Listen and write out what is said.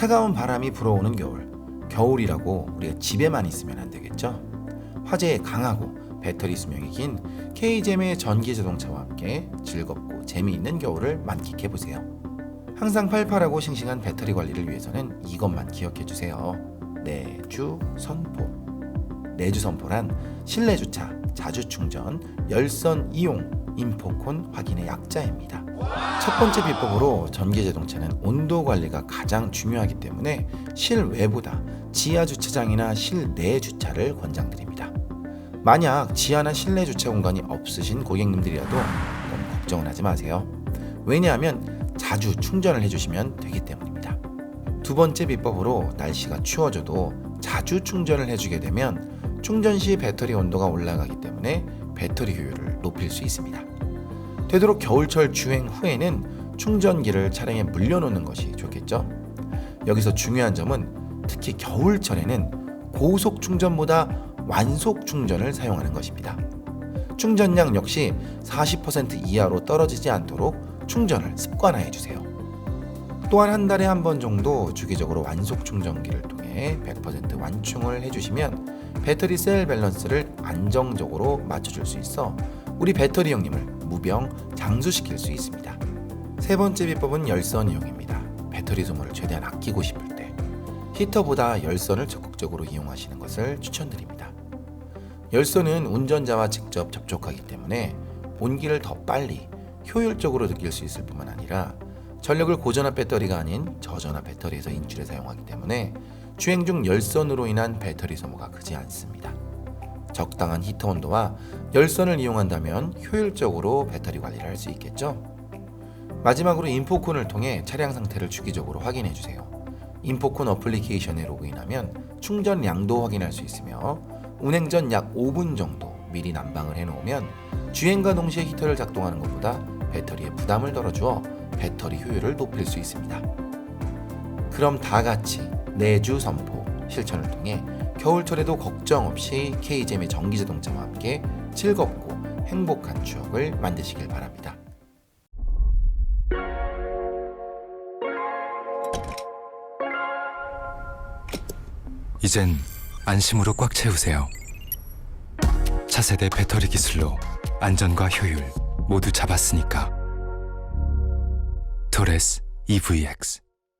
차가운 바람이 불어오는 겨울. 겨울이라고 우리가 집에만 있으면 안 되겠죠? 화재에 강하고 배터리 수명이 긴 K잼의 전기 자동차와 함께 즐겁고 재미있는 겨울을 만끽해 보세요. 항상 팔팔하고 싱싱한 배터리 관리를 위해서는 이것만 기억해 주세요. 내주 선포. 내주 선포란 실내 주차, 자주 충전, 열선 이용, 인포콘 확인의 약자입니다. 첫 번째 비법으로 전기 자동차는 온도 관리가 가장 중요하기 때문에 실외보다 지하 주차장이나 실내 주차를 권장드립니다. 만약 지하나 실내 주차 공간이 없으신 고객님들이라도 너무 걱정은 하지 마세요. 왜냐하면 자주 충전을 해주시면 되기 때문입니다. 두 번째 비법으로 날씨가 추워져도 자주 충전을 해주게 되면 충전 시 배터리 온도가 올라가기 때문에 배터리 효율을 높일 수 있습니다. 되도록 겨울철 주행 후에는 충전기를 차량에 물려놓는 것이 좋겠죠. 여기서 중요한 점은 특히 겨울철에는 고속 충전보다 완속 충전을 사용하는 것입니다. 충전량 역시 40% 이하로 떨어지지 않도록 충전을 습관화해 주세요. 또한 한 달에 한 번 정도 주기적으로 완속 충전기를 통해 100% 완충을 해주시면 배터리 셀 밸런스를 안정적으로 맞춰줄 수 있어 우리 배터리 형님을 무병 장수시킬 수 있습니다. 세 번째 비법은 열선 이용입니다. 배터리 소모를 최대한 아끼고 싶을 때 히터보다 열선을 적극적으로 이용하시는 것을 추천드립니다. 열선은 운전자와 직접 접촉하기 때문에 온기를 더 빨리 효율적으로 느낄 수 있을 뿐만 아니라 전력을 고전압 배터리가 아닌 저전압 배터리에서 인출해 사용하기 때문에 주행 중 열선으로 인한 배터리 소모가 크지 않습니다. 적당한 히터 온도와 열선을 이용한다면 효율적으로 배터리 관리를 할 수 있겠죠. 마지막으로 인포콘을 통해 차량 상태를 주기적으로 확인해 주세요. 인포콘 어플리케이션에 로그인하면 충전량도 확인할 수 있으며 운행 전 약 5분 정도 미리 난방을 해 놓으면 주행과 동시에 히터를 작동하는 것보다 배터리에 부담을 덜어주어 배터리 효율을 높일 수 있습니다. 그럼 다 같이 내주 선포 실천을 통해 겨울철에도 걱정 없이 K잼의 전기 자동차와 함께 즐겁고 행복한 추억을 만드시길 바랍니다. 이젠 안심으로 꽉 채우세요. 차세대 배터리 기술로 안전과 효율 모두 잡았으니까. 토레스 EVX